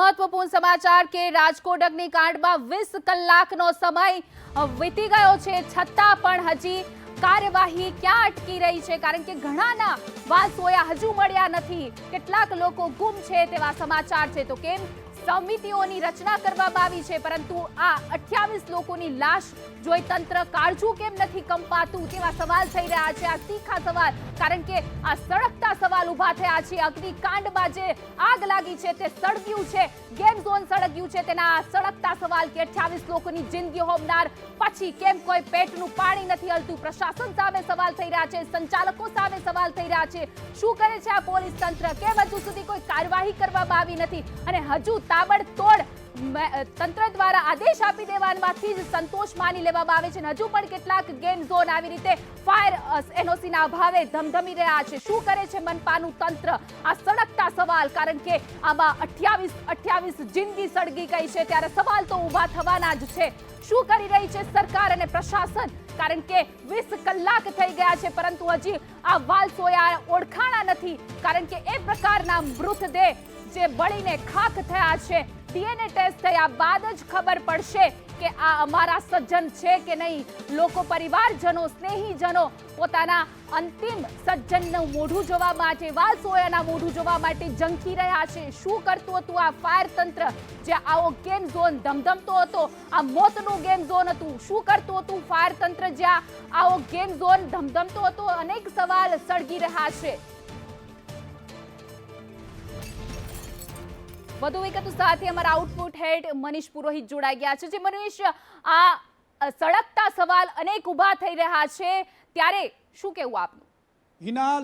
મહત્વપૂર્ણ સમાચાર કે રાજકોટ અગ્નિકાંડમાં વીસ કલાકનો સમય વીતી ગયો છે. છતાં પણ હજી કાર્યવાહી ક્યાં અટકી રહી છે? કારણ કે ઘણાના વાસોયા હજુ મળ્યા નથી. કેટલાક લોકો ગુમ છે તેવા સમાચાર છે. તો કેમ સમિતિઓની રચના કરવામાં આવી છે, પરંતુ આ અઠ્યાવીસ લોકોની લાશ જોઈ તંત્ર કાળજું કેમ નથી કંપાતું તેવા સવાલ થઈ રહ્યા છે. આ તીખા સવાલ, કારણ કે આ સળગતા સવાલ ઊભા થયા છે. અગ્નિકાંડમાં જે આગ લાગી છે તે સળગ્યું છે, ગેમ ઝોન સળગ્યું છે. તેના આ સળગતા સવાલ કે અઠ્યાવીસ લોકોની જિંદગી હોમનાર પછી કેમ કોઈ પેટનું પાણી નથી હલતું? પ્રશાસન સામે સવાલ થઈ રહ્યા છે, સંચાલકો સામે સવાલ થઈ રહ્યા છે. શું કરે છે આ પોલીસ તંત્ર? કેમ હજુ સુધી કોઈ કાર્યવાહી કરવામાં આવી નથી? અને હજુ તાબડતોડ તંત્ર દ્વારા આદેશ આપી દેવામાંથી જ સંતોષ માની લેવામાં આવે છે અને હજુ પણ કેટલાક ગેમ ઝોન આવી રીતે ફાયર એનઓસીના અભાવે ધમધમી રહ્યા છે. શું કરે છે મનપાનું તંત્ર? આ સળગતા સવાલ, કારણ કે આમાં અઠ્યાવીસ અઠ્યાવીસ જિંદગી સળગી ગઈ છે. ત્યારે સવાલ તો ઊભા થવાના જ છે. શું કરી રહી છે સરકાર અને પ્રશાસન? કારણ કે વીસ કલાક થઈ ગયા છે, પરંતુ હજી આ વાલસોયા ઓળખાણા નથી. કારણ કે એ પ્રકારના મૃતદેહ જે બળીને ખાખ થયા છે. ડીએનએ ટેસ્ટ થયા બાદ જ ખબર પડશે કે આ અમારા સજ્જન છે કે નહીં. લોકો પરિવારજનો, સ્નેહીજનો પોતાના અંતિમ સજ્જનનું મોઢું જોવા માટે, વાલસોયાના મોઢું જોવા માટે ઝંખી રહ્યા છે. શું કરતું હતું આ ફાયર તંત્ર? જે આવો ગેમ ઝોન ધમધમતો હતો. આ મોતનું ગેમ ઝોન હતું. શું કરતું હતું ફાયર તંત્ર? જ્યાં આવો ગેમ ઝોન ધમધમતો હતો, અનેક સવાલ સળગી રહ્યા છે. વધુ વિગતો સાથે અમારા આઉટપુટ હેડ મનીષ પુરોહિત જોડાઈ ગયા છે. જે મનીષ, આ સળગતા સવાલ અનેક ઊભા થઈ રહ્યા છે. ત્યારે શું કેવું આપનું? હિના,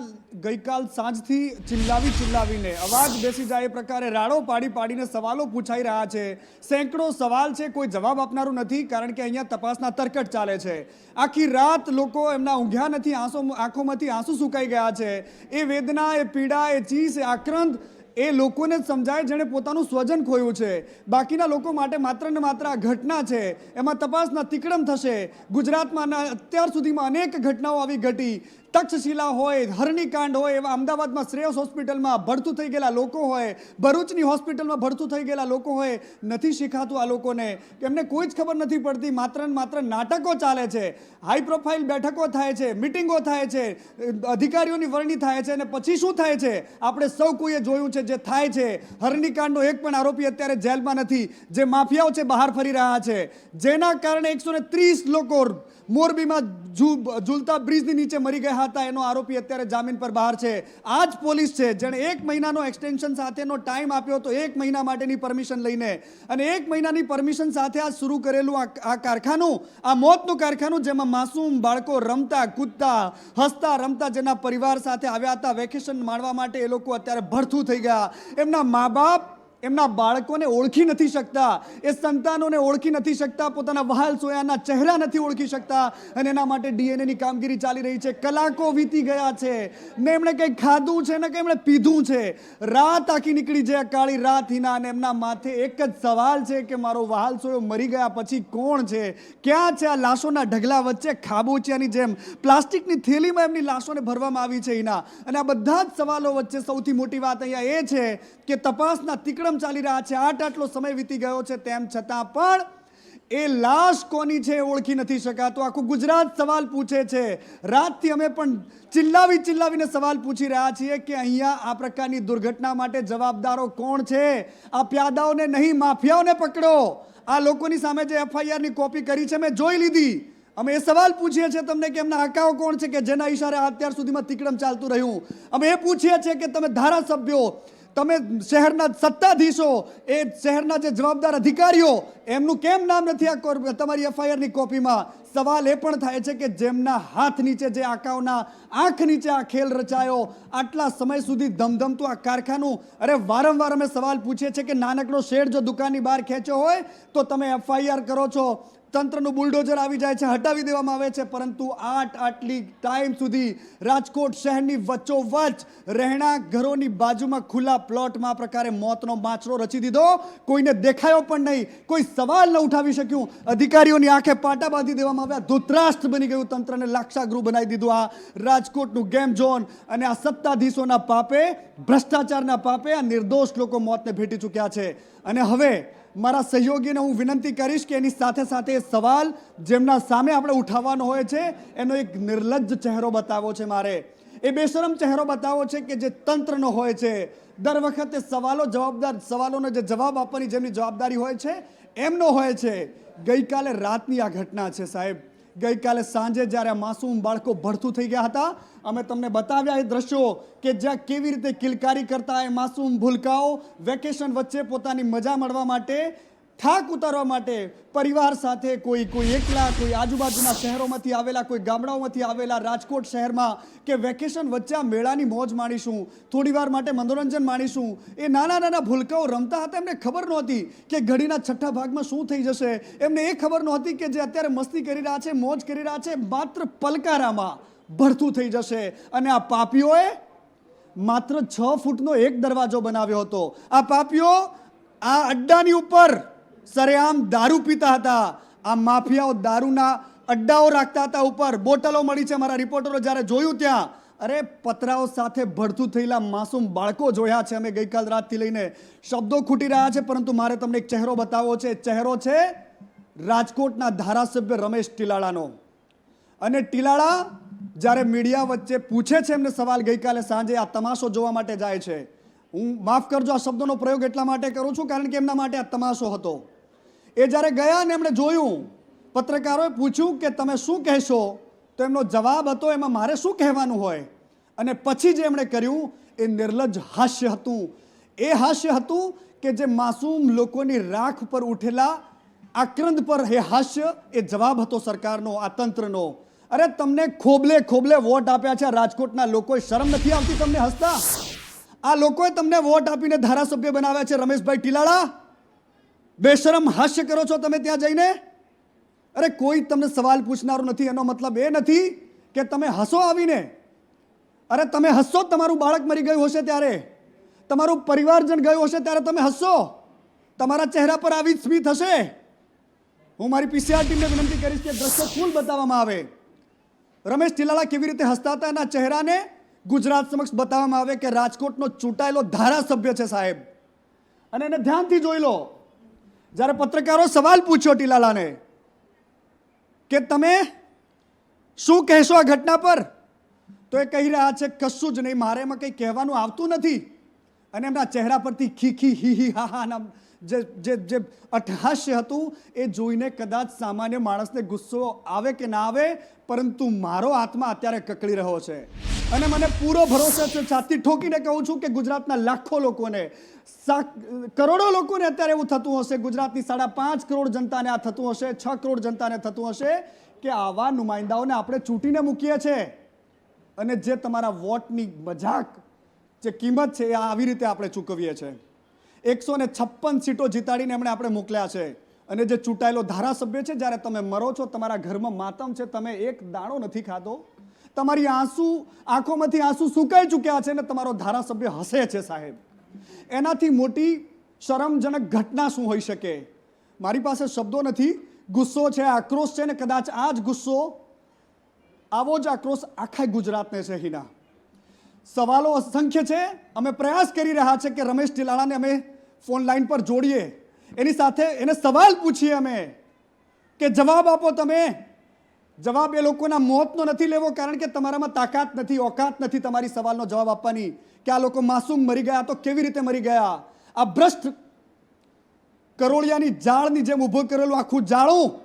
ગઈકાલ સાંજથી ચિલ્લાવી ચિલ્લાવીને અવાજ બેસી જાય એ પ્રકારે રાડો પાડી પાડીને સવાલો પૂછાઈ રહ્યા છે. સેંકડો સવાલ છે, કોઈ જવાબ આપનારું નથી કારણ કે અહીંયા તપાસના તરકટ ચાલે છે. આખી રાત લોકો એમના ઊંઘ્યા નથી, આંસુ, આંખોમાંથી આંસુ સુકાઈ ગયા છે. એ વેદના, એ પીડા, એ ચીસ, એ આક્રંદ એ લોકોને સમજાય જેણે પોતાનું સ્વજન ખોયું છે. બાકીના લોકો માટે માત્ર ને માત્ર આ ઘટના છે. એમાં તપાસના તિકડમ થશે. ગુજરાતમાં અત્યાર સુધીમાં અનેક ઘટનાઓ આવી ઘટી. તક્ષશિલા હોય, હરણીકાંડ હોય, એવા અમદાવાદમાં શ્રેયસ હોસ્પિટલમાં ભરતું થઈ ગયેલા લોકો હોય, ભરૂચની હોસ્પિટલમાં ભરતું થઈ ગયેલા લોકો હોય, નથી શીખાતું આ લોકોને. એમને કોઈ જ ખબર નથી પડતી, માત્ર ને માત્ર નાટકો ચાલે છે. હાઈ પ્રોફાઇલ બેઠકો થાય છે, મિટિંગો થાય છે, અધિકારીઓની વરણી થાય છે અને પછી શું થાય છે? આપણે સૌ કોઈએ જોયું છે જે થાય છે, હરણીકાંડનો એક પણ આરોપી અત્યારે જેલમાં નથી. જે માફિયાઓ છે બહાર ફરી રહ્યા છે. જેના કારણે એકસો ત્રીસ લોકો મોરબીમાં ઝૂલતા બ્રિજની નીચે મરી ગયા હતા. એનો આરોપી અત્યારે જામીન પર બહાર છે. આ જ પોલીસ છે, જેણે એક મહિનાનો એક્સટેન્શન સાથેનો ટાઈમ આપ્યો હતો એક મહિના માટેની પરમિશન લઈને. અને એક મહિનાની પરમિશન સાથે આ શરૂ કરેલું આ કારખાનું, આ મોતનું કારખાનું, જેમાં માસૂમ બાળકો રમતા, કૂદતા, હસતા, રમતા જેના પરિવાર સાથે આવ્યા હતા, વેકેશન માણવા માટે એ લોકો અત્યારે ભરથું થઈ ગયા. એમના મા બાપ એમના બાળકોને ઓળખી નથી શકતા, એ સંતાનોને ઓળખી નથી શકતા, પોતાના વહાલ સોયાના ચહેરા નથી ઓળખી શકતા અને એના માટે ડીએનએની કામગીરી ચાલી રહી છે. કલાકો વીતી ગયા છે. ને એમણે કંઈ ખાધું છે ને કંઈ એમણે પીધું છે? રાત આખી નીકળી જાય કાળી રાત હિના, અને એમના માથે એક જ સવાલ છે કે મારો વહાલ સોયો મરી ગયા પછી કોણ છે? ક્યાં છે આ લાશોના ઢગલા વચ્ચે ખાબોચિયાની જેમ? પ્લાસ્ટિકની થેલીમાં એમની લાશોને ભરવામાં આવી છે હિના. અને આ બધા જ સવાલો વચ્ચે સૌથી મોટી વાત અહીંયા એ છે કે તપાસના તિકડમ ચાલી રહ્યા છે. આટ આટલો સમય વીતી ગયો છે, તેમ છતાં પણ એ લાશ કોની છે ઓળખી નથી શકાતો. આખું ગુજરાત સવાલ પૂછે છે. રાતથી અમે પણ ચિલ્લાવી ચિલ્લાવીને સવાલ પૂછી રહ્યા છીએ કે અહીંયા આ પ્રકારની દુર્ઘટના માટે જવાબદારો કોણ છે? આ પ્યાદાઓને નહીં, માફિયાઓને પકડો. આ લોકોની સામે જે એફઆઈઆરની કોપી કરી છે, મેં જોઈ લીધી. અમે એ સવાલ પૂછીએ છીએ તમને કે એમના આકાઓ કોણ છે કે જેના ઈશારે અત્યાર સુધીમાં તિકડમ ચાલતું રહ્યું? અમે એ પૂછીએ છીએ કે તમે ધારાસભ્યો તમે શહેરના સત્તાધીશો, એ શહેરના જે જવાબદાર અધિકારીઓ, એમનું કેમ નામ નથી આ તમારી એફઆઈઆરની કોપીમાં સવાલ એ પણ થાય છે કે જેમના હાથ નીચે જે આકાઓના આંખ નીચે આ ખેલ રચાયો, આટલા સમય સુધી ધમધમતું આ કારખાનું? અરે, વારંવાર અમે સવાલ પૂછીએ છીએ કે નાનકડો શેડ જો દુકાનની બહાર ખેંચ્યો હોય, તો તમે એફઆઈઆર કરો છો. તંત્રનું બુલડોઝર આવી જાય છે, હટાવી દેવામાં આવે છે, પરંતુ આટ આટલી ટાઈમ સુધી રાજકોટ શહેરની વચ્ચોવચ રહેણાંક ઘરોની બાજુમાં ખુલ્લા પ્લોટમાં પ્રકારે મોતનો માછરો રચી દીધો. કોઈને દેખાયો પણ નહીં. કોઈ સવાલ ન ઉઠાવી શક્યું. અધિકારીઓની આંખે પાટા બાંધી દેવામાં આવ્યા. ધૂતરાષ્ટ્ર બની ગયું તંત્રને લાક્ષાગૃહ બનાવી દીધું આ રાજકોટનું ગેમ ઝોન. અને આ સત્તાધીશોના પાપે, ભ્રષ્ટાચારના પાપે આ નિર્દોષ લોકો મોતને ભેટી ચૂક્યા છે. અને હવે મારા સહયોગીને હું વિનંતી કરીશ કે એની સાથે સાથે સવાલ જેમના સામે આપણે ઉઠાવવાનો હોય છે, એનો એક નિર્લજ્જ ચહેરો બતાવવો છે મારે. એ બેશરમ ચહેરો બતાવો છે કે જે તંત્રનો હોય છે. દર વખતે સવાલો જવાબદાર, સવાલોનો જે જવાબ આપવાની જેમની જવાબદારી હોય છે, એમનો હોય છે. ગઈકાલે રાતની આ ઘટના છે સાહેબ. ગઈકાલે સાંજે જ્યારે માસૂમ બાળકો ભડથું થઈ ગયા હતા, અમે તમને બતાવ્યા એ દ્રશ્યો કે જ્યાં કેવી રીતે કિલકારી કરતા એ માસૂમ ભૂલકાઓ વેકેશન વચ્ચે પોતાની મજા માણવા માટે થાક ઉતારવા માટે પરિવાર સાથે કોઈ કોઈ એકલા, કોઈ આજુબાજુના શહેરોમાંથી આવેલા, કોઈ ગામડાઓમાંથી આવેલા રાજકોટ શહેરમાં કે વેકેશન વચ્ચે મેળાની મોજ માણીશું, થોડી વાર માટે મનોરંજન માણીશું. એ નાના નાના ભૂલકાઓ રમતા હતા, એમને ખબર નહોતી કે ઘડીના છઠ્ઠા ભાગમાં શું થઈ જશે. એમને એ ખબર નહોતી કે જે અત્યારે મસ્તી કરી રહ્યા છે, મોજ કરી રહ્યા છે, માત્ર પલકારામાં ભરતું થઈ જશે. અને આ પાપીઓએ માત્ર છ ફૂટનો એક દરવાજો બનાવ્યો હતો. આ પાપીઓ આ અડ્ડાની ઉપર સરેઆમ દારૂ પીતા હતા. આ માફિયાઓ દારૂના અડ્ડાઓ રાખતા હતા ઉપર. બોટલો મળી છે મારા રિપોર્ટરો જ્યારે જોયું ત્યાં. અરે, પતરાઓ સાથે ભડથું થયેલા માસૂમ બાળકો જોયા છે. અમે ગઈકાલ રાતથી લઈને શબ્દો ખૂટી રહ્યા છે, પરંતુ મારે તમને એક ચહેરો બતાવવો છે. ચહેરો છે રાજકોટના ધારાસભ્ય રમેશ ટીલાળાનો. અને ટીલાળા જ્યારે મીડિયા વચ્ચે પૂછે છે એમને સવાલ, ગઈકાલે સાંજે આ તમાશો જોવા માટે જાય છે. હું માફ કરજો, આ શબ્દોનો પ્રયોગ એટલા માટે કરું છું કારણ કે એમના માટે આ તમાશો હતો. એ જ્યારે ગયા ને એમણે જોયું, પત્રકારોએ પૂછ્યું કે તમે શું કહેશો, તો એમનો જવાબ હતો, એમાં મારે શું કહેવાનું હોય? અને પછી જે એમણે કર્યું, એ નિર્લજ્જ હાસ્ય હતું. એ હાસ્ય હતું કે જે માસૂમ લોકોની રાખ પર ઉઠેલા આક્રંદ પર એ હાસ્ય, એ જવાબ હતો સરકારનો, આ તંત્રનો. અરે, તમને ખોબલે ખોબલે વોટ આપ્યા છે, રાજકોટના લોકોએ શરમ નથી આવતી તમને હસતા? આ લોકોએ તમને વોટ આપીને ધારાસભ્ય બનાવ્યા છે, રમેશભાઈ ટીલાળા? બેશરમ હાસ્ય કરો છો તમે ત્યાં જઈને? અરે કોઈ તમને સવાલ પૂછનારું નથી, એનો મતલબ એ નથી કે તમે હસો આવીને. અરે તમે હસો, તમારું બાળક મરી ગયું હશે ત્યારે. તમારું પરિવારજન ગયું હશે ત્યારે તમે હસો. તમારા ચહેરા પર આવી સ્મિત હશે. હું મારી પીસીઆર ટીમને વિનંતી કરીશ કે દ્રશ્યો ફૂલ બતાવવામાં આવે. રમેશ ટીલાળા કેવી રીતે હસતા હતા એના ચહેરાને ગુજરાત સમક્ષ બતાવવામાં આવે કે રાજકોટનો ચૂંટાયેલો ધારાસભ્ય છે સાહેબ. અને એને ધ્યાનથી જોઈ લો. જ્યારે પત્રકારો સવાલ પૂછ્યો ટીલાલાને કે તમે શું કહેશો આ ઘટના પર? તો એ કહી રહ્યા છે, કશું જ નહીં, મારે એમાં કંઈ કહેવાનું આવતું નથી. અને એમના ચહેરા પરથી ખીખી, હી હી, હા હા, નામ જે જે જે અઠહાસ્ય હતું, એ જોઈને કદાચ સામાન્ય માણસને ગુસ્સો આવે કે ના આવે, પરંતુ મારો આત્મા અત્યારે કકળી રહ્યો છે. અને મને પૂરો ભરોસો છે. છાતી ઠોકીને કહું છું કે ગુજરાતના લાખો લોકોને કરોડો લોકોને અત્યારે એવું થતું હશે, ગુજરાતની સાડા પાંચ કરોડ જનતાને આ થતું હશે, છ કરોડ જનતાને થતું હશે, કે આવા નુમાઇંદાઓને આપણે ચૂંટીને મૂકીએ છીએ અને જે તમારા વોટની મજાક, જે કિંમત છે, એ આવી રીતે આપણે ચૂકવીએ છીએ એકસો ને છપ્પન સીટો જીતાડીને એમણે આપણે મોકલ્યા છે. અને જે ચૂંટાયેલો ધારાસભ્ય છે, જ્યારે તમે મરો છો, તમારા ઘરમાં માતમ છે, તમે એક દાણો નથી ખાધો. તમારી આંસુ, આંખોમાંથી આંસુ સુકાઈ ચૂક્યા છે ને તમારો ધારાસભ્ય હસે છે સાહેબ. એનાથી મોટી શરમજનક ઘટના શું હોઈ શકે? મારી પાસે શબ્દો નથી, ગુસ્સો છે, આક્રોશ છે ને કદાચ આ જ ગુસ્સો આવો જ આક્રોશ આખા ગુજરાતને છે, હિના. સવાલો અસંખ્ય છે. અમે પ્રયાસ કરી રહ્યા છે કે રમેશ ટીલાળાને અમે ફોન લાઈન પર જોડીએ. એની સાથે એને સવાલ પૂછીએ અમે કે જવાબ આપો તમે. જવાબ એ લોકોના મોતનો નથી લેવો કારણ કે તમારામાં તાકાત નથી, ઓકાત નથી તમારી સવાલનો જવાબ આપવાની કે આ લોકો માસૂમ મરી ગયા તો કેવી રીતે મરી ગયા? આ ભ્રષ્ટ કરોળિયાની જાળની જેમ ઊભું કરેલું આખું જાળું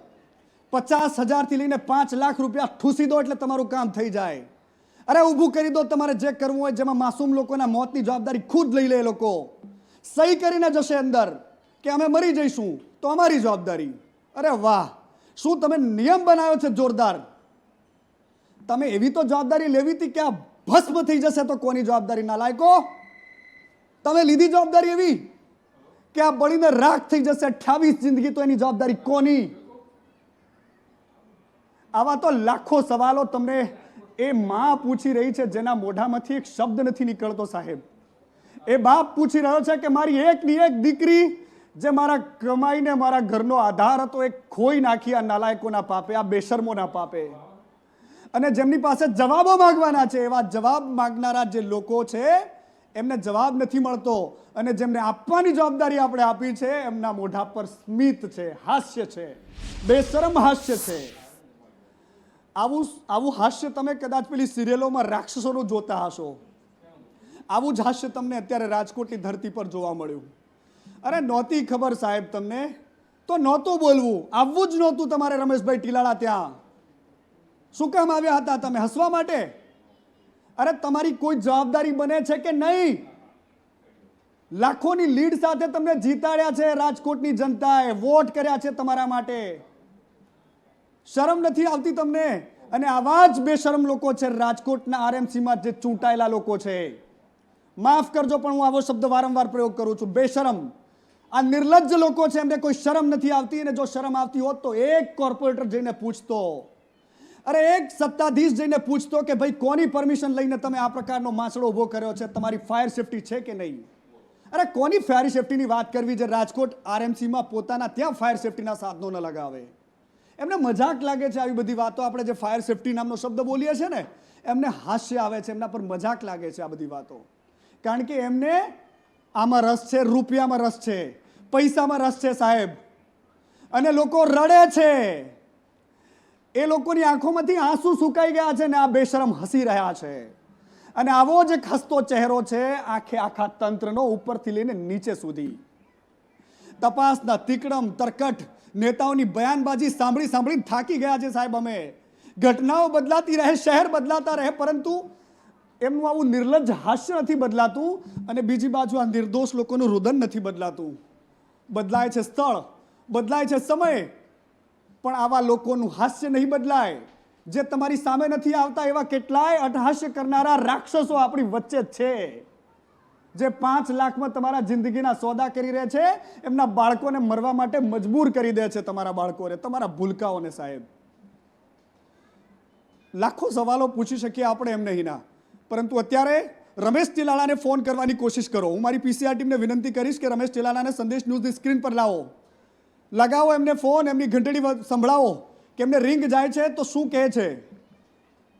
પચાસ હજારથી લઈને પાંચ લાખ રૂપિયા ઠૂસી દો એટલે તમારું કામ થઈ જાય. અરે ઊભું કરી દો, તમારે જે કરવું હોય જેમાં માસૂમ લોકોના મોતની જવાબદારી ખુદ લઈ લે લોકો. સહી કરીને જશે અંદર કે અમે મરી જઈશું તો અમારી જવાબદારી. અરે વાહ! શું તમે નિયમ બનાવ્યો છે જોરદાર? તમે એવી તો જવાબદારી લેવી હતી કે આ ભસ્મ થઈ જશે તો કોની જવાબદારી ના લાયકો? તમે લીધી જવાબદારી એવી કે આ બળીને રાખ થઈ જશે અઠ્યાવીસ જિંદગી તો એની જવાબદારી કોની? આવા તો લાખો સવાલો તમને એ માં પૂછી રહી છે જેના મોઢામાંથી એક શબ્દ નથી નીકળતો સાહેબ. એ બાપ પૂછી રહ્યો છે કે મારી એકની એક દીકરી જે મારા કમાઈને મારા ઘરનો આધાર હતો, એ ખોઈ નાખી આ નાલાયકોના પાપે, આ બેશરમોના પાપે. અને જેમની પાસે જવાબો માંગવાના છે, એવા જવાબ માગનારા જે લોકો છે, એમને જવાબ નથી મળતો. અને જેમને આપવાની જવાબદારી આપણે આપી છે, એમના મોઢા પર સ્મિત છે, હાસ્ય છે. બેશરમ હાસ્ય છે. આવું આવું હાસ્ય તમે કદાચ પેલી સિરિયલોમાં રાક્ષસોનું જોતા હશો. આવું જ હાસ્ય તમને અત્યારે રાજકોટની ધરતી પર જોવા મળ્યું. અરે નહોતી ખબર સાહેબ તમને. તો નહોતું બોલવું. આવવું જ નહોતું તમારે રમેશભાઈ ટીલાળા ત્યાં. શું કામ આવ્યા હતા તમે? હસવા માટે? અરે તમારી કોઈ જવાબદારી બને છે કે નહીં? લાખોની લીડ સાથે તમને જીતાડ્યા છે રાજકોટની જનતાએ. વોટ કર્યા છે તમારા માટે. શરમ નથી આવતી તમને? અને આવા જ બેશરમ લોકો છે રાજકોટના આરએમસીમાં જે ચૂંટાયેલા લોકો છે. માફ કરજો, પણ હું આવો શબ્દ વારંવાર પ્રયોગ કરું છું. બેશરમ. આ નિર્લજ્જ લોકો છે, એમને કોઈ શરમ નથી આવતી અને જો શરમ આવતી હોત તો એક કોર્પોરેટર જઈને પૂછતો. અરે એક સત્તાધીશ જઈને પૂછતો કે ભાઈ, કોની પરમિશન લઈને તમે આ પ્રકારનો માછડો ઊભો કર્યો છે? તમારી ફાયર સેફટી છે કે નહીં? અરે કોની ફાયર સેફટીની વાત કરવી જે રાજકોટ આરએમસીમાં પોતાના ત્યાં ફાયર સેફટીના સાધનો ન લગાવે? એમને મજાક લાગે છે આવી બધી વાતો. આપણે જે ફાયર સેફટી નામનો શબ્દ બોલીએ છીએ ને, એમને હાસ્ય આવે છે, એમના પર મજાક લાગે છે આ બધી વાતો. કારણ કે એમને આમાં રસ છે, રૂપિયામાં રસ છે. પૈસામાં રસ છે સાહેબ. અને લોકો રડે છે. એ લોકોની આંખોમાંથી આંસુ સુકાઈ ગયા છે ને આ બેશરમ હસી રહ્યા છે. અને આવો જ એક હસતો ચહેરો છે આખે આખા તંત્રનો ઉપરથી લઈને નીચે સુધી. તપાસના તિકડમ, તરકટ નેતાઓની બયાનબાજી સાંભળી સાંભળી થાકી ગયા છે સાહેબ અમે. ઘટનાઓ બદલાતી રહે, શહેર બદલાતા રહે, પરંતુ એમનું આવું નિર્લજ્જ હાસ્ય નથી બદલાતું અને બીજી બાજુ આ નિર્દોષ લોકોનું રુદન નથી બદલાતું. બદલાય છે સ્થળ, બદલાય છે સમય. પણ આવા લોકોનું હાસ્ય નહીં બદલાય. જે તમારી સામે નથી આવતા એવા કેટલાય અટહાસ્ય કરનારા રાક્ષસો આપણી વચ્ચે છે. જે પાંચ લાખમાં તમારા જિંદગીના સોદા કરી રહે છે, એમના બાળકોને મરવા માટે મજબૂર કરી દે છે તમારા બાળકોને, તમારા ભૂલકાઓને સાહેબ. લાખો સવાલો પૂછી શકીએ આપણે એમ નહીં ના પરંતુ અત્યારે રમેશ ચિલાલાને ફોન કરવાની કોશિશ કરો. હું મારી પીસીઆર ટીમને વિનંતી કરીશ કે રમેશ ચિલાલાને સંદેશ ન્યૂઝની સ્ક્રીન પર લાવો. લગાવો એમને ફોન, એમની ઘંટડી સંભળાવો કે એમને રિંગ જાય છે તો શું કહે છે?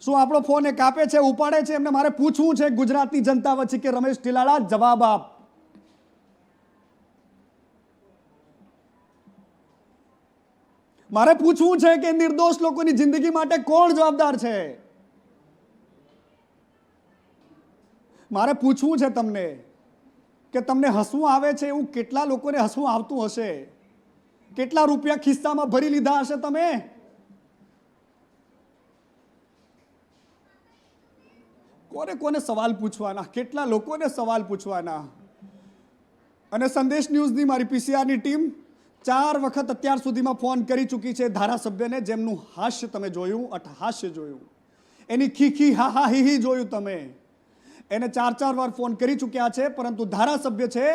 શું આપણો ફોન એ કાપે છે, ઉપાડે છે? એમને મારે પૂછવું છે ગુજરાતની જનતા વચ્ચે કે રમેશ ટીલાળા જવાબ આપ. મારે પૂછવું છે કે નિર્દોષ લોકોની જિંદગી માટે કોણ જવાબદાર છે? મારે પૂછવું છે તમને કે તમને હસવું આવે છે એવું કેટલા લોકોને હસવું આવતું હશે? કેટલા રૂપિયા ખિસ્સામાં ભરી લીધા હશે તમે? કોને કોને સવાલ પૂછવાના? કેટલા લોકોને સવાલ પૂછવાના? અને સંદેશ ન્યૂઝની મારી પીસીઆરની ટીમ ચાર વખત અત્યાર સુધીમાં ફોન કરી ચૂકી છે ધારાસભ્યને, જેમનું હાસ્ય તમે જોયું, અટહાસ્ય જોયું. એની ખીખી હા હા હી હી જોયું તમે. એને ચાર ચાર વાર ફોન કરી ચૂક્યા છે, પરંતુ ધારાસભ્ય છે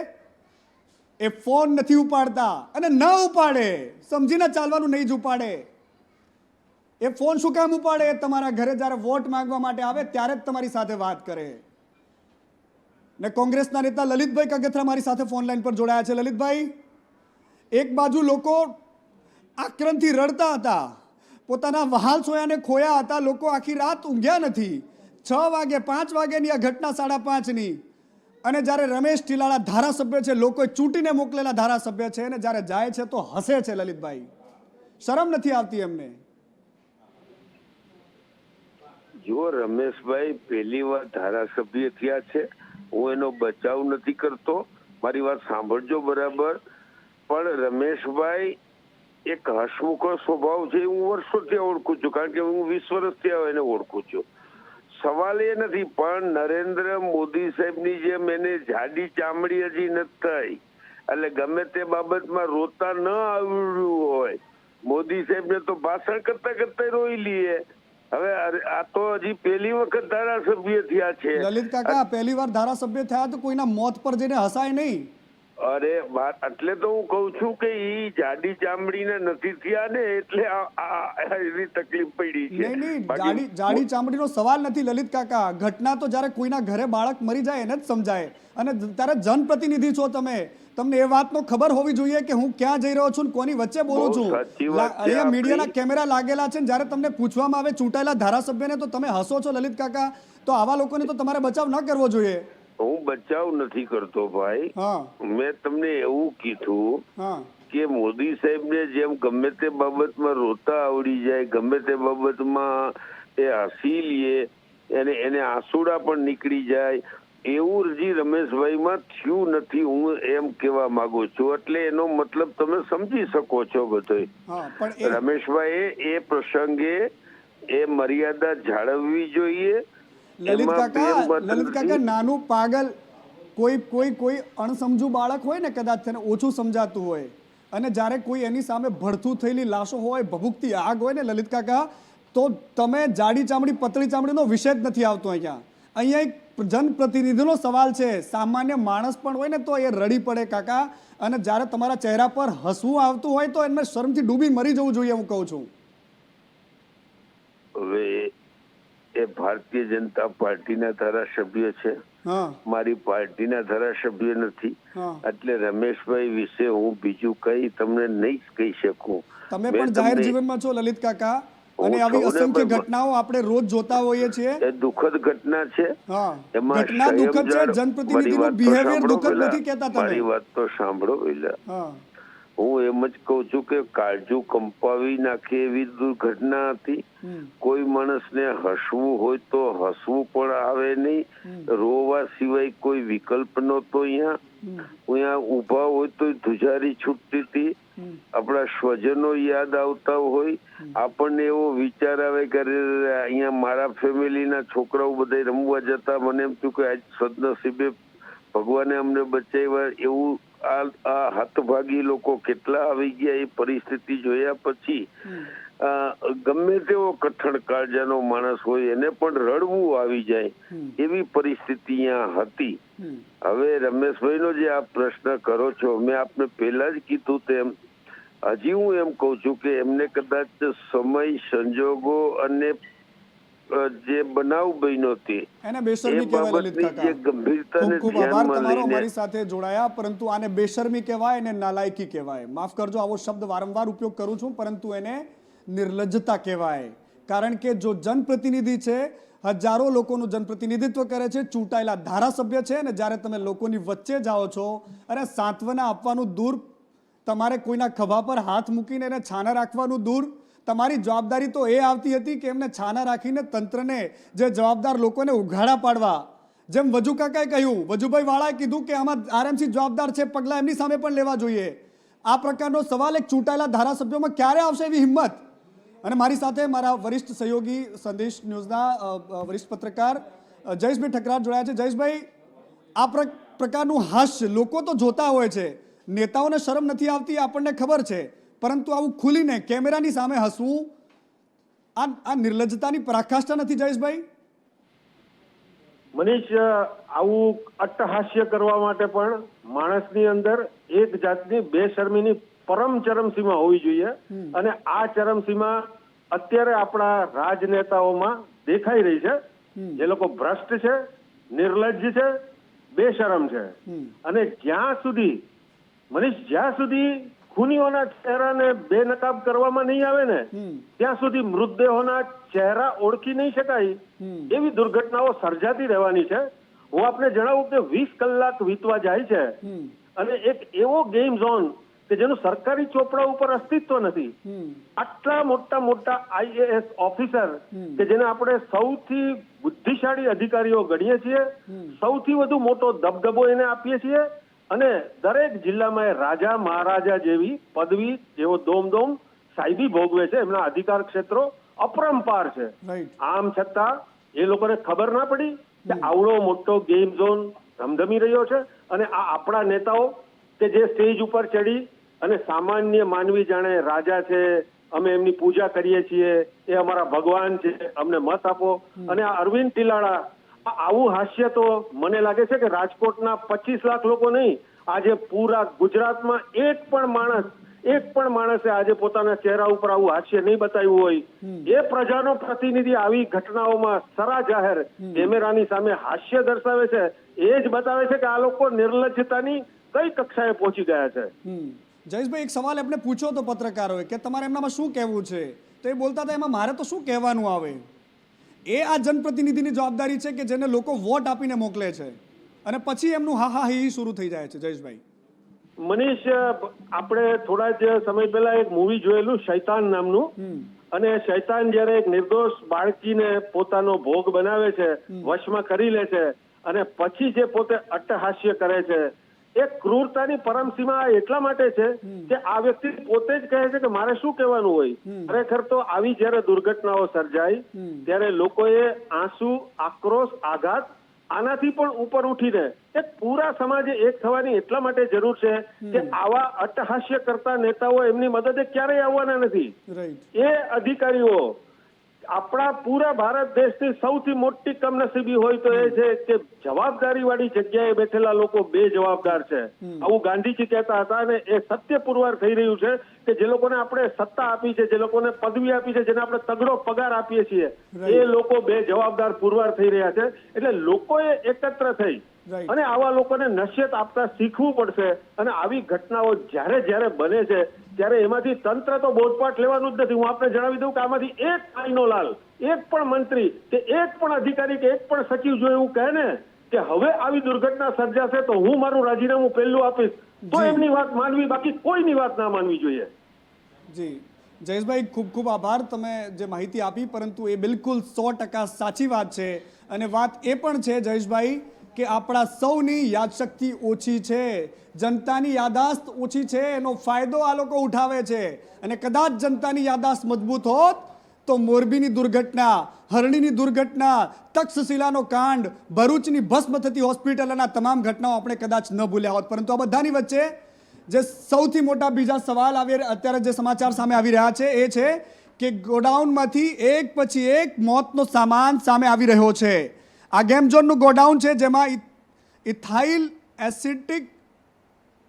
એ ફોન નથી ઉપાડતા અને ન ઉપાડે. સમજીને ચાલવાનું નહીં જ ઉપાડે. એ ફોન શું કામ ઉપાડે? તમારા ઘરે જ્યારે વોટ માંગવા માટે આવે ત્યારે જ તમારી સાથે વાત કરે. ને કોંગ્રેસના નેતા લલિતભાઈ કગથરા મારી સાથે ફોન લાઈન પર જોડાયા છે. લલિતભાઈ, એક બાજુ લોકો આક્રમથી રડતા હતા. પોતાના વહાલ સોયાને ખોયા હતા. લોકો આખી રાત ઊંઘ્યા નથી. છ વાગે, પાંચ વાગ્યાની આ ઘટના સાડા પાંચની. અને જ્યારે રમેશ ટીલાળા ધારાસભ્ય છે, લોકોએ ચૂંટીને મોકલેલા ધારાસભ્ય છે અને જ્યારે જાય છે તો હસે છે લલિતભાઈ. શરમ નથી આવતી એમને? જો રમેશભાઈ પહેલી વાર ધારાસભ્ય થયા છે, હું એનો બચાવ નથી કરતો. મારી વાત સાંભળજો બરાબર. પણ રમેશભાઈ એક હસમુખો સ્વભાવ છે હું વર્ષોથી ઓળખું છું. કારણ કે હું વીસ વર્ષથી એને ઓળખું છું. સવાલ એ નથી પણ નરેન્દ્ર મોદી સાહેબની જેમ એને જાડી ચામડી હજી નથી થઈ. એટલે ગમે તે બાબતમાં રોતા ન આવડ્યું હોય મોદી સાહેબને તો ભાષણ કરતા કરતા રોઈ લઈએ હવે આ તો હજી પહેલી વખત ધારાસભ્ય થયા છે. લલિત કાકા પહેલી વાર ધારાસભ્ય થયા તો કોઈના મોત પર જઈને હસાય નહીં. અરે વાત એટલે તો હું કઉ છું કે ઈ જાડી ચામડીને નથી થયા ને એટલે એવી તકલીફ પડી છે. નહીં નહીં જાડી જાડી ચામડીનો સવાલ નથી લલિત કાકા. ઘટના તો જ્યારે કોઈના ઘરે બાળક મરી જાય એને જ સમજાય. અને ત્યારે જનપ્રતિનિધિ છો તમે. તમને એ વાતનો ખબર હોવી જોઈએ કે હું ક્યાં જઈ રહ્યો છું ને કોની વચ્ચે બોલું છું. અહીંયા. મીડિયાના કેમેરા લાગેલા છે ને જ્યારે તમને પૂછવામાં આવે ચૂંટાયેલા ધારાસભ્યને તો તમે હસો છો લલિત કાકા. તો આવા લોકોને તો તમારે બચાવ ન કરવો જોઈએ. હું બચાવ નથી કરતો ભાઈ. મેં તમને એવું કીધું કે મોદી સાહેબને જેમ ગમે તે બાબતમાં રોતા આવડી જાય ગમે તે બાબતમાં એ હસી લે એને એને આંસુડા પણ નીકળી જાય. એવું જી રમેશભાઈમાં થયું નથી હું એમ કેવા માંગુ છું. એટલે એનો મતલબ તમે સમજી શકો છો એ રમેશભાઈ એ પ્રસંગે એ મર્યાદા જાળવવી જોઈએ લલિત કાકા લલિત કાકા નાનું પાગલ કોઈ કોઈ કોઈ અણસમજુ બાળક હોય ને કદાચ તેને ઓછું સમજાતું હોય. અને જ્યારે કોઈ એની સામે ભડથું થયેલી લાશો હોય ભભૂકતી આગ હોય ને લલિત કાકા તો તમે જાડી ચામડી પતળી ચામડીનો વિષય જ નથી આવતો અહીંયા. અહીંયા એક જનપ્રતિનિધિનો સવાલ છે. સામાન્ય માણસ પણ હોય ને તો એ રડી પડે કાકા. અને જ્યારે તમારા ચહેરા પર હસવું આવતું હોય તો એમને શરમથી ડૂબી મરી જવું જોઈએ હું કહું છું હવે એ ભારતીય જનતા પાર્ટીના ધારાસભ્ય છે. મારી પાર્ટીના ધારાસભ્ય નથી. એટલે રમેશભાઈ વિશે હું બીજું કઈ તમને નહીં કહી શકું. તમે પણ જાહેર જીવનમાં છો લલિત કાકા. અને આવી અસંખ્ય ઘટનાઓ આપણે રોજ જોતા હોઈએ છીએ. એ દુઃખદ ઘટના છે. એમાં ઘટના દુખદ છે જનપ્રતિનિધિનું બિહેવિયર સાંભળો નથી કહેતા મારી વાત તો સાંભળો પહેલા. હા એમ જ કઉ છું કે કાળજુ કંપાવી નાખે એવી દુર્ઘટના હતી. કોઈ માણસને હસવું હોય તો હસવું પણ આવે નહીં. રોવા સિવાય કોઈ વિકલ્પ નહોતો અહીંયા. અહીંયા ઊભા હોય તો ધુજારી છૂટતી હતી. આપણા સ્વજનો યાદ આવતા હોય. આપણને એવો વિચાર આવે કે અહીંયા મારા ફેમિલીના છોકરાઓ બધા રમવા જતા. મને એમ થયું કે આજ સદનસીબે ભગવાને અમને બચાવ્યા એવું આ હતભાગી લોકો કેટલા આવી ગયા એ પરિસ્થિતિ જોયા પછી ગમે તેવો કઠણ કાળજાનો માણસ હોય એને પણ રડવું આવી જાય એવી પરિસ્થિતિ હતી. હવે રમેશભાઈ નો જે આ પ્રશ્ન કરો છો મેં આપને પહેલા જ કીધું તેમ હજી હું એમ કઉ છું કે એમને કદાચ સમય સંજોગો અને જે બનાવ બન્યો તે એને બેશરમી કહેવાય લલિત કાકા. ગંભીરતાને ખૂબ આભાર તમારો અમારી સાથે જોડાયા પરંતુ આને બેશરમી કહેવાય અને નાલાયકી કહેવાય. માફ કરજો આવો શબ્દ વારંવાર ઉપયોગ કરું છું પરંતુ એને નિર્લજ્જતા કહેવાય. કારણ કે જો જનપ્રતિનિધિ છે હજારો લોકોનું જનપ્રતિનિધિત્વ કરે છે ચૂંટાયેલા ધારાસભ્ય છે અને જ્યારે તમે લોકોની વચ્ચે જાઓ છો અને સાંત્વના આપવાનું દૂર તમારે કોઈના ખભા પર હાથ મૂકીને એને છાના રાખવાનું દૂર તમારી જવાબદારી તો એ આવતી હતી કે એમને છાના રાખીને તંત્રને જે જવાબદાર લોકોને ઉઘાડા પાડવા. જેમ વજુ કાકાએ કહ્યું, વજુભાઈ વાળાએ કીધું કે આમાં આરએમસી જવાબદાર છે, પગલાં એમની સામે પણ લેવા જોઈએ. આ પ્રકારનો સવાલ એક ચૂંટાયેલા ધારાસભ્યોમાં ક્યારે આવશે એવી હિંમત? અને મારી સાથે મારા વરિષ્ઠ સહયોગી સંદેશ ન્યૂઝના વરિષ્ઠ પત્રકાર જયેશભાઈ ઠકરાર જોડાયા છે. જયેશભાઈ, આ પ્ર- પ્રકારનું હાસ્ય લોકો તો જોતા હોય છે. નેતાઓને શરમ નથી આવતી, આપણને ખબર છે. પરંતુ આવું ખુલીને કેમેરાની સામે હસવું આ આ નિર્લજ્જતાની પરાકાષ્ઠા નથી જયેશભાઈ? મનીષ આવું અટ્ટહાસ્ય કરવા માટે પણ માણસની અંદર એક જાતની બેશરમીની પરમ ચરમસીમા હોવી જોઈએ અને આ ચરમસીમા અત્યારે આપણા રાજનેતાઓમાં દેખાઈ રહી છે. જે લોકો ભ્રષ્ટ છે નિર્લજ્જ છે બેશરમ છે. અને જ્યાં સુધી મનીષ જ્યાં સુધી ખૂનીઓના ચહેરાને બેનકાબ કરવામાં નહીં આવે ને ત્યાં સુધી મૃતદેહોના ચહેરા ઓળખી નહીં શકાય એવી દુર્ઘટનાઓ સર્જાતી રહેવાની છે. હું આપને જણાવું કે વીસ કલાક વીતવા જાય છે અને એક એવો ગેમ ઝોન કે જેનું સરકારી ચોપડા ઉપર અસ્તિત્વ નથી. આટલા મોટા મોટા આઈએએસ ઓફિસર કે જેને આપણે સૌથી બુદ્ધિશાળી અધિકારીઓ ગણીએ છીએ સૌથી વધુ મોટો દબદબો એને આપીએ છીએ અને દરેક જિલ્લામાં એ રાજા મહારાજા જેવી પદવી જેવો દોમદોમ સાહેબી ભોગવે છે. એમના અધિકાર ક્ષેત્રો અપરંપાર છે. આમ છતાં એ લોકોને ખબર ના પડી કે આવડો મોટો ગેમ ઝોન ધમધમી રહ્યો છે અને આ આપણા નેતાઓ કે જે સ્ટેજ ઉપર ચડી અને સામાન્ય માનવી જાણે રાજા છે અમે એમની પૂજા કરીએ છીએ એ અમારા ભગવાન છે અમને મત આપો. અને આ અરવિંદ ટીલાળા આવું હાસ્ય તો મને લાગે છે કે રાજકોટના પચીસ લાખ લોકો નહીં આજે પૂરા ગુજરાતમાં એક પણ માણસ એક પણ માણસે આજે પોતાના ચહેરા ઉપર આવું હાસ્ય નહીં બતાવ્યું હોય. એ પ્રજાનો પ્રતિનિધિ આવી ઘટનાઓમાં સરા જાહેર કેમેરાની સામે હાસ્ય દર્શાવે છે. એ જ બતાવે છે કે આ લોકો નિર્લજ્જતાની કઈ કક્ષાએ પહોંચી ગયા છે. જયેશભાઈ એક સવાલ એમને પૂછ્યો તો પત્રકારોએ કે તમારે એમનામાં શું કહેવું છે? તો એ બોલતા હતા એમાં મારે તો શું કહેવાનું આવે? એ આ જનપ્રતિનિધિની જવાબદારી છે કે જેને લોકો વોટ આપીને મોકલે છે. અને પછી એમનું હા હા હી શરૂ થઈ જાય છે જયેશભાઈ. મનીષ આપણે થોડા જ સમય પહેલા એક મૂવી જોયેલું શૈતાન નામનું. અને શૈતાન જ્યારે એક નિર્દોષ બાળકીને પોતાનો ભોગ બનાવે છે વશમાં કરી લે છે અને પછી જે પોતે અટ્ટહાસ્ય કરે છે એ ક્રૂરતાની પરમસીમા એટલા માટે છે કે આ વ્યક્તિ પોતે જ કહે છે કે મારે શું કહેવાનું હોય? ખરેખર તો આવી જ્યારે દુર્ઘટનાઓ સર્જાય ત્યારે લોકોએ આંસુ આક્રોશ આઘાત આનાથી પણ ઉપર ઉઠીને એક પૂરા સમાજે એક થવાની એટલા માટે જરૂર છે કે આવા અટહાસ્ય કરતા નેતાઓ એમની મદદે ક્યારેય આવવાના નથી. એ અધિકારીઓ આપણા પૂરા ભારત દેશની સૌથી મોટી કમનસીબી હોય તો એ છે કે જવાબદારી વાળી જગ્યાએ બેઠેલા લોકો બે જવાબદાર છે. આવું ગાંધીજી કહેતા હતા અને એ સત્ય પુરવાર થઈ રહ્યું છે કે જે લોકોને આપણે સત્તા આપી છે જે લોકોને પદવી આપી છે જેને આપણે તગડો પગાર આપીએ છીએ એ લોકો બે જવાબદાર પુરવાર થઈ રહ્યા છે. એટલે લોકોએ એકત્ર થઈ. અને આવા લોકોને નસીહત આપતા શીખવું પડશે અને આવી ઘટનાઓ જ્યારે જ્યારે બને છે ત્યારે એમાંથી તંત્ર તો બોધપાઠ લેવાનું જ નથી. હું આપને જણાવી દઉં કે આમાંથી એક કાઈનો લાલ એક પણ મંત્રી કે એક પણ અધિકારી કે એક પણ સચિવ જો એવું કહે ને કે હવે આવી દુર્ઘટના સર્જાશે તો હું મારું રાજીનામું પહેલું આપીશ તો એમની વાત માનવી બાકી કોઈની વાત ના માનવી જોઈએ. જી. જયેશભાઈ ખૂબ ખૂબ આભાર તમે જે માહિતી આપી પરંતુ એ બિલકુલ સો ટકા સાચી વાત છે. અને વાત એ પણ છે જયેશભાઈ કે આપણા સૌની યાદશક્તિ ઓછી છે, જનતાની યાદાસ્ત ઓછી છે, એનો ફાયદો આ લોકો ઉઠાવે છે. અને કદાચ જનતાની યાદાસ્ત મજબૂત હોત, તો મોરબીની દુર્ઘટના, હરણીની દુર્ઘટના, તક્ષશિલાનો કાંડ, ભરૂચની ભસ્મ થતી હોસ્પિટલ અને તમામ ઘટનાઓ આપણે કદાચ ન ભૂલ્યા હોત. પરંતુ આ બધાની વચ્ચે જે સૌથી મોટા બીજા સવાલ આવી અત્યારે જે સમાચાર સામે આવી રહ્યા છે એ છે કે ગોડાઉનમાંથી એક પછી એક મોતનો સામાન સામે આવી રહ્યો છે. આ ગેમ ઝોનનું ગોડાઉન છે, જેમાં ઇથાઇલ એસિટિક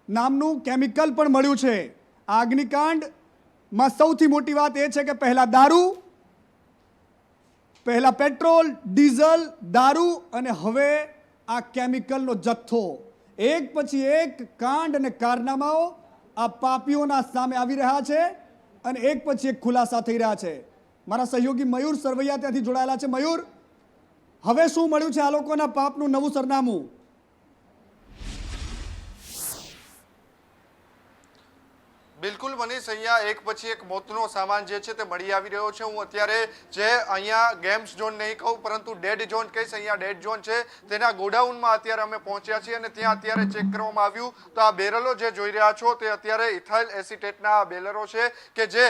નામનું કેમિકલ પણ મળ્યું છે. આ અગ્નિકાંડમાં સૌથી મોટી વાત એ છે કે પહેલાં દારૂ, પહેલાં પેટ્રોલ, ડીઝલ, દારૂ અને હવે આ કેમિકલનો જથ્થો. એક પછી એક કાંડ અને કારનામાઓ આ પાપીઓના સામે આવી રહ્યા છે અને એક પછી એક ખુલાસા થઈ રહ્યા છે. મારા સહયોગી મયુર સરવૈયા ત્યાંથી જોડાયેલા છે. મયુર હવે શું મળ્યું છે આ લોકોના પાપનું નવું સરનામું? બિલકુલ મનીષ, અહીંયા એક પછી એક મોતનો સામાન જે છે તે મળી આવી રહ્યો છે. હું અત્યારે જે અહીંયા ગેમ્સ ઝોન નહીં કહું, પરંતુ ડેડ ઝોન કહીશ, અહીંયા ડેડ ઝોન છે. તેના ગોડાઉનમાં અત્યારે અમે પહોંચ્યા છીએ અને ત્યાં અત્યારે ચેક કરવામાં આવ્યું. તો આ બેરલો જે જોઈ રહ્યા છો તે અત્યારે ઇથાઇલ એસિટેટના બેલરો છે કે જે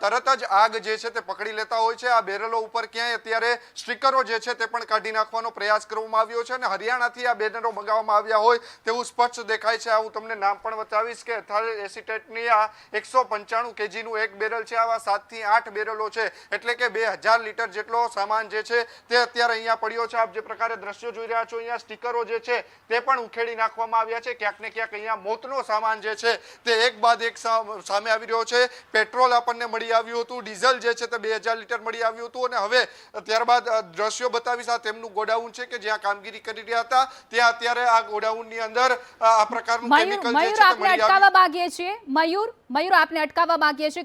તરત જ આગ જે છે તે પકડી લેતા હોય છે. આ બેરલો ઉપર ક્યાંય અત્યારે સ્ટીકરો જે છે તે પણ કાઢી નાખવાનો પ્રયાસ કરવામાં આવ્યો છે અને હરિયાણાથી આ બેનરો મંગાવવામાં આવ્યા હોય તેવું સ્પષ્ટ દેખાય છે. આ હું તમને નામ પણ બતાવીશ કે ઇથાઇલ એસિટેટની આ એકસો પંચાણું કેજીનું એક બેરલ છે. આવા સાતથી આઠ બેરલો છે. એટલે કે બે હજાર લીટર જેટલો સામાન જે છે તે અત્યારે અહીંયા પડ્યો છે. આપ જે પ્રકારે દ્રશ્યો જોઈ રહ્યા છો અહીંયા સ્ટીકરો જે છે તે પણ ઉખેડી નાખવામાં આવ્યા છે. ક્યાંક ને ક્યાંક અહીંયા મોતનો સામાન જે છે તે એક બાદ એક સામે આવી રહ્યો છે. પેટ્રોલ આપણને મળી આવ્યું હતું. ડીઝલ જે છે તે બે હજાર લીટર મળી આવ્યું હતું. અને હવે ત્યારબાદ દ્રશ્યો બતાવીશ. આ તેમનું ગોડાઉન છે કે જ્યાં કામગીરી કરી રહ્યા હતા. ત્યાં અત્યારે આ ગોડાઉનની અંદર આ પ્રકારનું કેમિકલ જે છે મયુર મયુર આપને અટકાવવા માંગીએ છીએ.